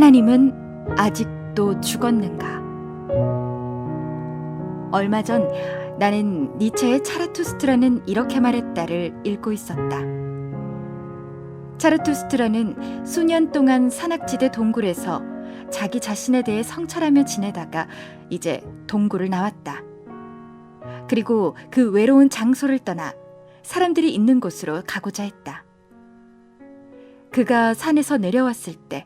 하나님은 아직도 죽었는가? 얼마 전 나는 니체의 차라투스트라는 이렇게 말했다를 읽고 있었다. 차라투스트라는 수년 동안 산악지대 동굴에서 자기 자신에 대해 성찰하며 지내다가 이제 동굴을 나왔다. 그리고 그 외로운 장소를 떠나 사람들이 있는 곳으로 가고자 했다. 그가 산에서 내려왔을 때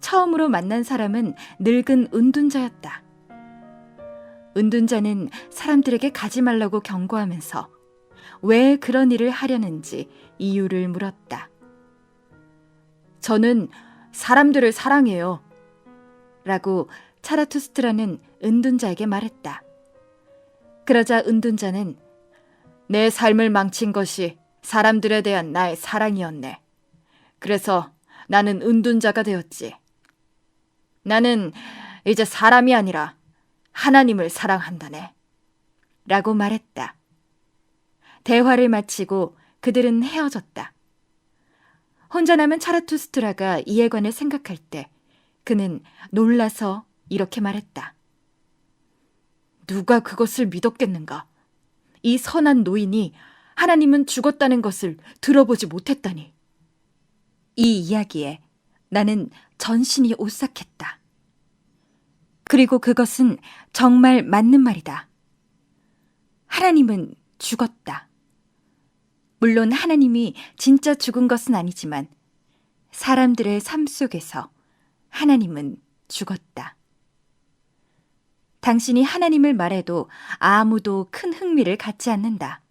처음으로 만난 사람은 늙은 은둔자였다. 은둔자는 사람들에게 가지 말라고 경고하면서 왜 그런 일을 하려는지 이유를 물었다. 저는 사람들을 사랑해요. 라고 차라투스트라는 은둔자에게 말했다. 그러자 은둔자는 내 삶을 망친 것이 사람들에 대한 나의 사랑이었네. 그래서 나는 은둔자가 되었지. 나는 이제 사람이 아니라 하나님을 사랑한다네. 라고 말했다. 대화를 마치고 그들은 헤어졌다. 혼자 남은 차라투스트라가 이에 관해 생각할 때 그는 놀라서 이렇게 말했다. 누가 그것을 믿었겠는가? 이 선한 노인이 하나님은 죽었다는 것을 들어보지 못했다니. 이 이야기에 나는 전신이 오싹했다. 그리고 그것은 정말 맞는 말이다. 하나님은 죽었다. 물론 하나님이 진짜 죽은 것은 아니지만 사람들의 삶 속에서 하나님은 죽었다. 당신이 하나님을 말해도 아무도 큰 흥미를 갖지 않는다.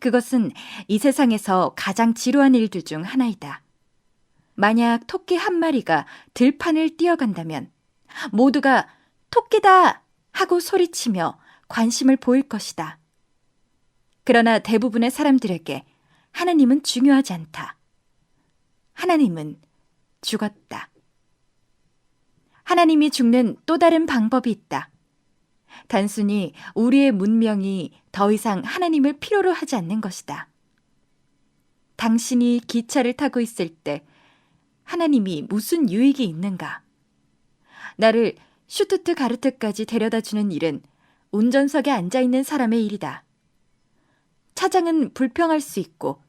그것은 이 세상에서 가장 지루한 일들 중 하나이다. 만약 토끼 한 마리가 들판을 뛰어간다면 모두가 토끼다! 하고 소리치며 관심을 보일 것이다. 그러나 대부분의 사람들에게 하나님은 중요하지 않다. 하나님은 죽었다. 하나님이 죽는 또 다른 방법이 있다. 단순히 우리의 문명이 더 이상 하나님을 필요로 하지 않는 것이다. 당신이 기차를 타고 있을 때 하나님이 무슨 유익이 있는가? 나를 슈투트가르트까지 데려다 주는 일은 운전석에 앉아 있는 사람의 일이다. 차장은 불평할 수 있고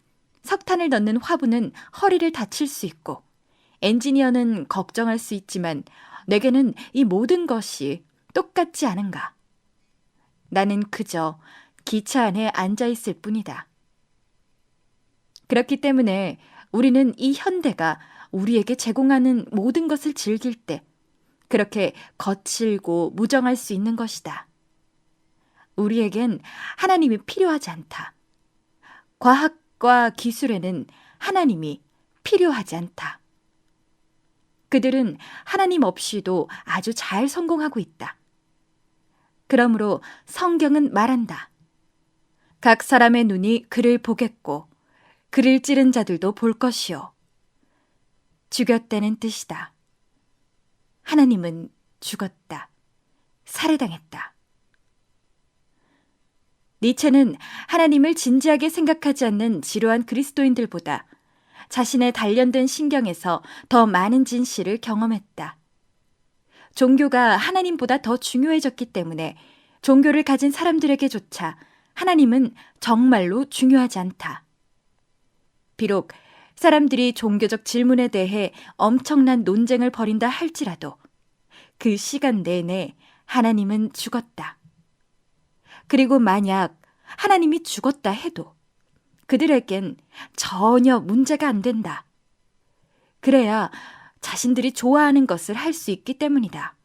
석탄을 넣는 화부는 허리를 다칠 수 있고 엔지니어는 걱정할 수 있지만 내게는 이 모든 것이 똑같지 않은가? 나는 그저 기차 안에 앉아 있을 뿐이다. 그렇기 때문에 우리는 이 현대가 우리에게 제공하는 모든 것을 즐길 때 그렇게 거칠고 무정할 수 있는 것이다. 우리에겐 하나님이 필요하지 않다. 과학과 기술에는 하나님이 필요하지 않다. 그들은 하나님 없이도 아주 잘 성공하고 있다. 그러므로 성경은 말한다. 각 사람의 눈이 그를 보겠고, 그를 찌른 자들도 볼 것이요. 죽였다는 뜻이다. 하나님은 죽었다. 살해당했다. 니체는 하나님을 진지하게 생각하지 않는 지루한 그리스도인들보다 자신의 단련된 신경에서 더 많은 진실을 경험했다. 종교가 하나님보다 더 중요해졌기 때문에 종교를 가진 사람들에게조차 하나님은 정말로 중요하지 않다. 비록 사람들이 종교적 질문에 대해 엄청난 논쟁을 벌인다 할지라도 그 시간 내내 하나님은 죽었다. 그리고 만약 하나님이 죽었다 해도 그들에겐 전혀 문제가 안 된다. 그래야 자신들이 좋아하는 것을 할 수 있기 때문이다.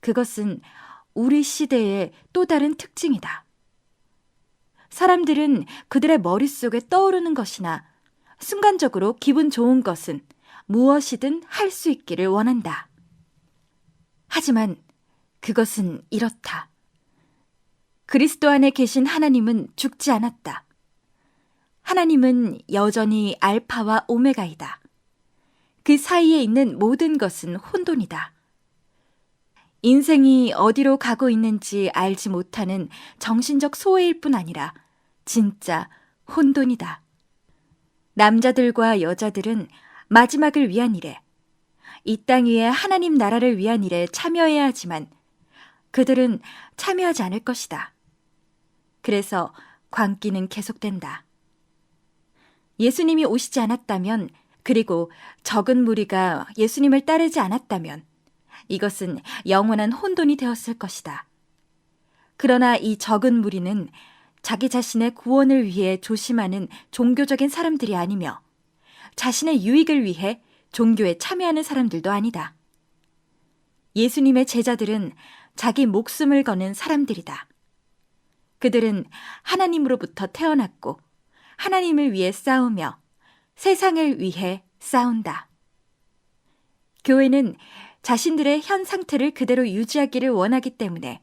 그것은 우리 시대의 또 다른 특징이다. 사람들은 그들의 머릿속에 떠오르는 것이나 순간적으로 기분 좋은 것은 무엇이든 할 수 있기를 원한다. 하지만 그것은 이렇다. 그리스도 안에 계신 하나님은 죽지 않았다. 하나님은 여전히 알파와 오메가이다. 그 사이에 있는 모든 것은 혼돈이다. 인생이 어디로 가고 있는지 알지 못하는 정신적 소외일 뿐 아니라 진짜 혼돈이다. 남자들과 여자들은 마지막을 위한 일에 이 땅 위에 하나님 나라를 위한 일에 참여해야 하지만 그들은 참여하지 않을 것이다. 그래서 광기는 계속된다. 예수님이 오시지 않았다면 그리고 적은 무리가 예수님을 따르지 않았다면 이것은 영원한 혼돈이 되었을 것이다. 그러나 이 적은 무리는 자기 자신의 구원을 위해 조심하는 종교적인 사람들이 아니며 자신의 유익을 위해 종교에 참여하는 사람들도 아니다. 예수님의 제자들은 자기 목숨을 거는 사람들이다. 그들은 하나님으로부터 태어났고 하나님을 위해 싸우며 세상을 위해 싸운다. 교회는 자신들의 현 상태를 그대로 유지하기를 원하기 때문에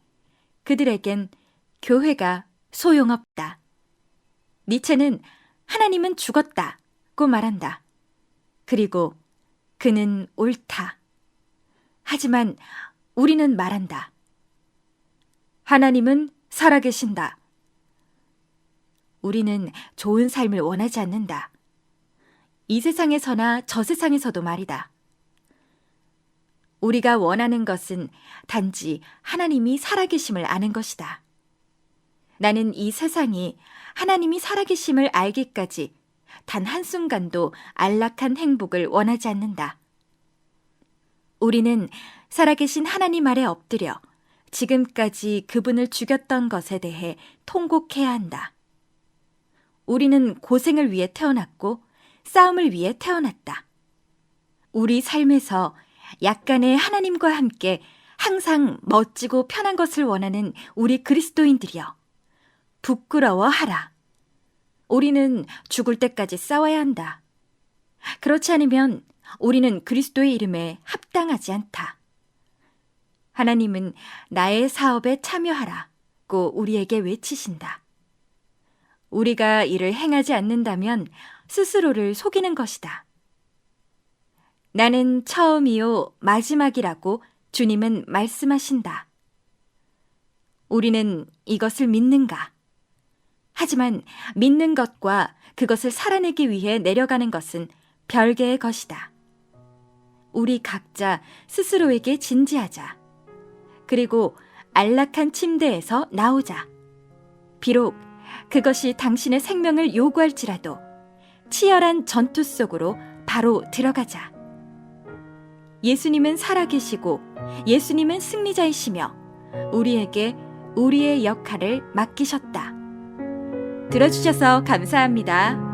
그들에겐 교회가 소용없다. 니체는 하나님은 죽었다고 말한다. 그리고 그는 옳다. 하지만 우리는 말한다. 하나님은 살아계신다. 우리는 좋은 삶을 원하지 않는다. 이 세상에서나 저 세상에서도 말이다. 우리가 원하는 것은 단지 하나님이 살아계심을 아는 것이다. 나는 이 세상이 하나님이 살아계심을 알기까지 단 한순간도 안락한 행복을 원하지 않는다. 우리는 살아계신 하나님 아래 엎드려 지금까지 그분을 죽였던 것에 대해 통곡해야 한다. 우리는 고생을 위해 태어났고 싸움을 위해 태어났다. 우리 삶에서 약간의 하나님과 함께 항상 멋지고 편한 것을 원하는 우리 그리스도인들이여. 부끄러워하라. 우리는 죽을 때까지 싸워야 한다. 그렇지 않으면 우리는 그리스도의 이름에 합당하지 않다. 하나님은 나의 사업에 참여하라고 우리에게 외치신다. 우리가 이를 행하지 않는다면 스스로를 속이는 것이다. 나는 처음이요 마지막이라고 주님은 말씀하신다. 우리는 이것을 믿는가? 하지만 믿는 것과 그것을 살아내기 위해 내려가는 것은 별개의 것이다. 우리 각자 스스로에게 진지하자. 그리고 안락한 침대에서 나오자. 비록 그것이 당신의 생명을 요구할지라도 치열한 전투 속으로 바로 들어가자. 예수님은 살아계시고 예수님은 승리자이시며 우리에게 우리의 역할을 맡기셨다. 들어주셔서 감사합니다.